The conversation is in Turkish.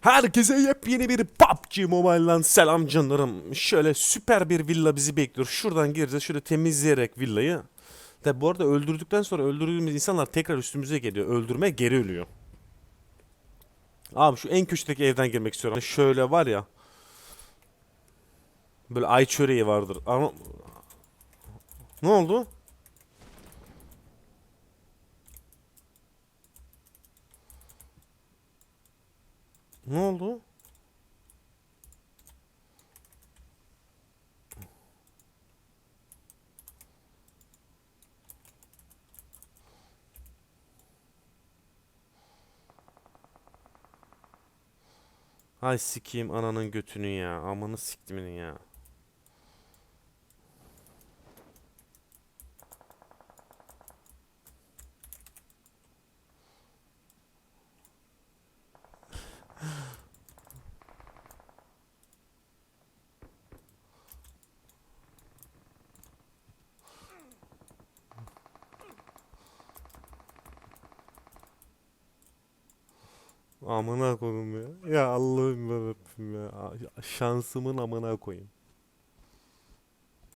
Herkese yepyeni bir PUBG Mobile'dan selam canlarım. Şöyle süper bir villa bizi bekliyor. Şuradan gireceğiz şöyle temizleyerek villayı. De bu arada öldürdükten sonra öldürdüğümüz insanlar tekrar üstümüze geliyor. Öldürme geri ölüyor. Abi şu en köşedeki evden girmek istiyorum. Şöyle var ya. Böyle ay çöreği vardır. Ama... Ne oldu? Ne oldu? Hay sikeyim ananın götünü ya. Amanı siktiminin ya. Amına koyayım ya. Ya Allah'ım ya. Şansımın amına koyayım.